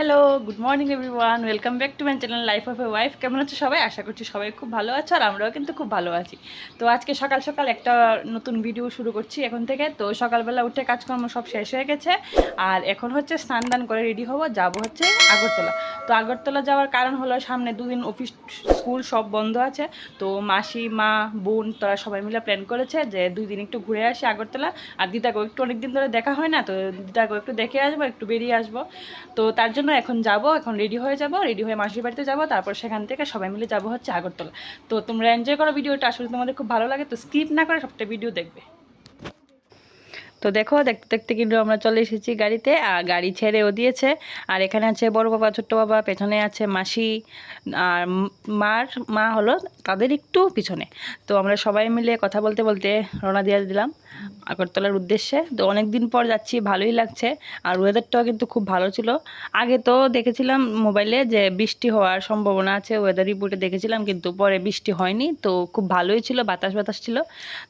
Hello good morning everyone welcome back to my channel life of a wife কেমন আছো সবাই? আশা করছি সবাই খুব ভালো আছে আর আমরাও কিন্তু খুব ভালো আছি। তো আজকে সকাল সকাল একটা নতুন ভিডিও শুরু করছি এখন থেকে। তো সকালবেলা উঠে কাজকর্ম সব শেষ হয়ে গেছে। আর এখন হচ্ছে স্নান দান করে রেডি হব। যাব হচ্ছে আগরতলা। তো আগরতলা যাওয়ার কারণ হলো সামনে দুদিন অফিস স্কুল সব বন্ধ আছে। তো মাসি, মা, বোন তারা সবাই মিলে প্ল্যান করেছে যে দুই দিন একটু ঘুরে আসি আগরতলা। আর দিদাকেও একটু অনেক দিন ধরে দেখা হয় না, তো দিদাকেও একটু দেখে আসব, একটু বেরিয়ে আসব। তো তার জন্য এখন যাব, এখন রেডি হয়ে যাব রেডি হয়ে মাসির বাড়িতে যাব, তারপর সেখান থেকে সবাই মিলে যাব হচ্ছে আগরতলা। তো তোমরা এনজয় করো ভিডিওটা, আসলে তোমাদের খুব ভালো লাগে, তো স্কিপ না করে সবটা ভিডিও দেখবে। তো দেখো, দেখতে দেখতে কিন্তু আমরা চলে এসেছি গাড়িতে, আর গাড়ি ছেড়েও দিয়েছে। আর এখানে আছে বড় বাবা, ছোট্ট বাবা, পেছনে আছে মাসি, আর মার মা হলো তাদের একটু পিছনে। তো আমরা সবাই মিলে কথা বলতে বলতে রওনা দিয়ে দিলাম আগরতলার উদ্দেশ্যে। তো অনেক দিন পর যাচ্ছি, ভালোই লাগছে, আর ওয়েদারটাও কিন্তু খুব ভালো ছিল। আগে তো দেখেছিলাম মোবাইলে যে বৃষ্টি হওয়ার সম্ভাবনা আছে ওয়েদার রিপোর্টে দেখেছিলাম, কিন্তু পরে বৃষ্টি হয়নি। তো খুব ভালোই ছিল বাতাস বাতাস ছিল।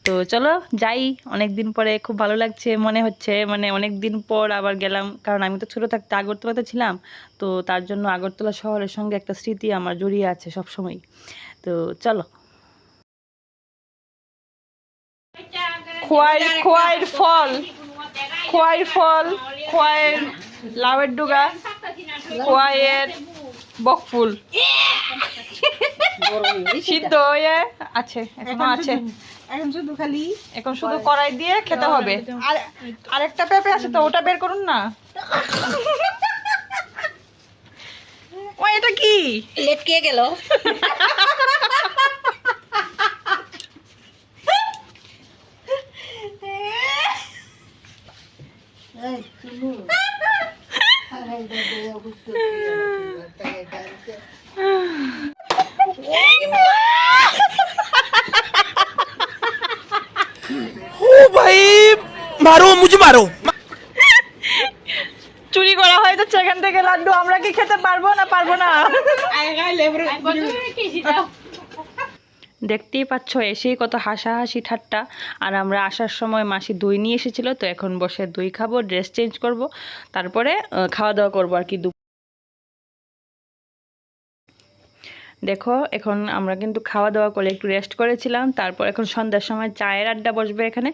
তো চলো যাই অনেক দিন পরে খুব ভালো লাগছে। মনে হচ্ছে মানে অনেক দিন পর আবার গেলাম। কারণ আমি তো ছোটো থাকতে আগরতলাতে ছিলাম তো তার জন্য আগরতলা শহরের সঙ্গে একটা স্মৃতি আমার জড়িয়ে আছে সব সময় তো চলো। খোয়াই খোয়াইয়ের ফল খোয়াইয়ের ফল খোয়াইয়ের লাউয়ের ডুগা খোয়াইয়ের বকফুল। সিদ্ধ হয়ে আছে এখনও আছে। এখন শুধু খালি এখন শুধু কড়াই দিয়ে খেতে হবে। আর আরেকটা পেঁপে আছে তো ওটা বের করুন না। ও এটা কি? লেটকে গেল। মারো মুঝে মারো। চুরি করা হয় তো সেখান থেকে, লাড্ডু, আমরা কি খেতে পারব না পারব না? দেখতেই পাচ্ছ, এসেই কত হাসাহাসি ঠাট্টা। আর আমরা আসার সময় মাসি দই নিয়ে এসেছিল, তো এখন বসে দই খাব ড্রেস চেঞ্জ করব, তারপরে খাওয়া দাওয়া করব আর কি দেখো, এখন আমরা কিন্তু খাওয়া দাওয়া করে একটু রেস্ট করেছিলাম। তারপর এখন সন্ধ্যার সময় চায়ের আড্ডা বসবে এখানে।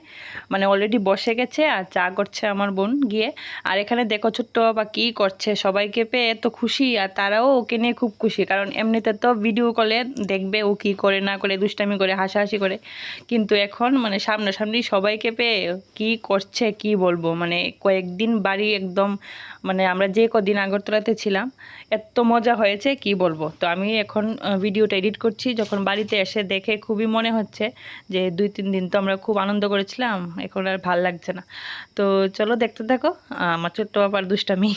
মানে অলরেডি বসে গেছে আর চা করছে আমার বোন গিয়ে। আর এখানে দেখো ছোট্ট বাবা কী করছে, সবাইকে পেয়ে এত খুশি আর তারাও ওকে নিয়ে খুব খুশি। কারণ এমনিতে তো ভিডিও কলে দেখবে ও কী করে, না করে, দুষ্টামি করে, হাসাহাসি করে। কিন্তু এখন মানে সামনাসামনি সবাইকে পেয়ে কী করছে, কি বলব? মানে কয়েকদিন বাড়ি একদম মানে আমরা যে কদিন আগরতলাতে ছিলাম এত মজা হয়েছে কি বলব তো আমি এখন ভিডিওটা এডিট করছি যখন বাড়িতে এসে দেখে খুবই মনে হচ্ছে যে দুই তিন দিন তো আমরা খুব আনন্দ করেছিলাম এখন আর ভালো লাগছে না তো চলো দেখতে থাকো আমার ছোট্ট বাবার দুষ্টামি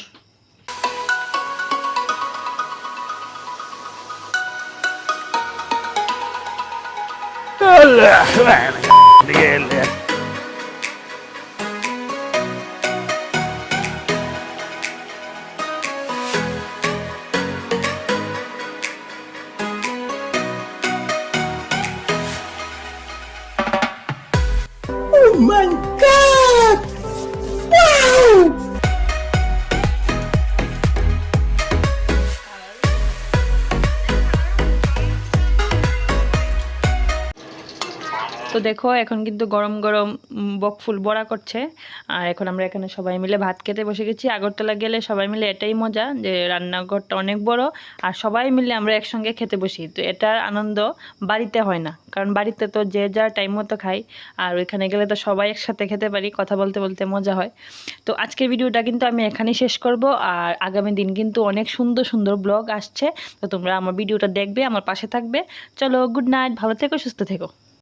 Oh তো দেখো, এখন কিন্তু গরম গরম বকফুল বড়া করছে। আর এখন আমরা এখানে সবাই মিলে ভাত খেতে বসে গেছি। আগরতলা গেলে সবাই মিলে এটাই মজা যে রান্নাঘরটা অনেক বড় আর সবাই মিলে আমরা একসঙ্গে খেতে বসি। তো এটার আনন্দ বাড়িতে হয় না, কারণ বাড়িতে তো যে যার টাইম মতো খাই আর ওইখানে গেলে তো সবাই একসাথে খেতে পারি, কথা বলতে বলতে মজা হয়। তো আজকের ভিডিওটা কিন্তু আমি এখানেই শেষ করব আর আগামী দিন কিন্তু অনেক সুন্দর সুন্দর ব্লগ আসছে। তো তোমরা আমার ভিডিওটা দেখবে, আমার পাশে থাকবে। চলো গুড নাইট ভালো থেকো, সুস্থ থেকো।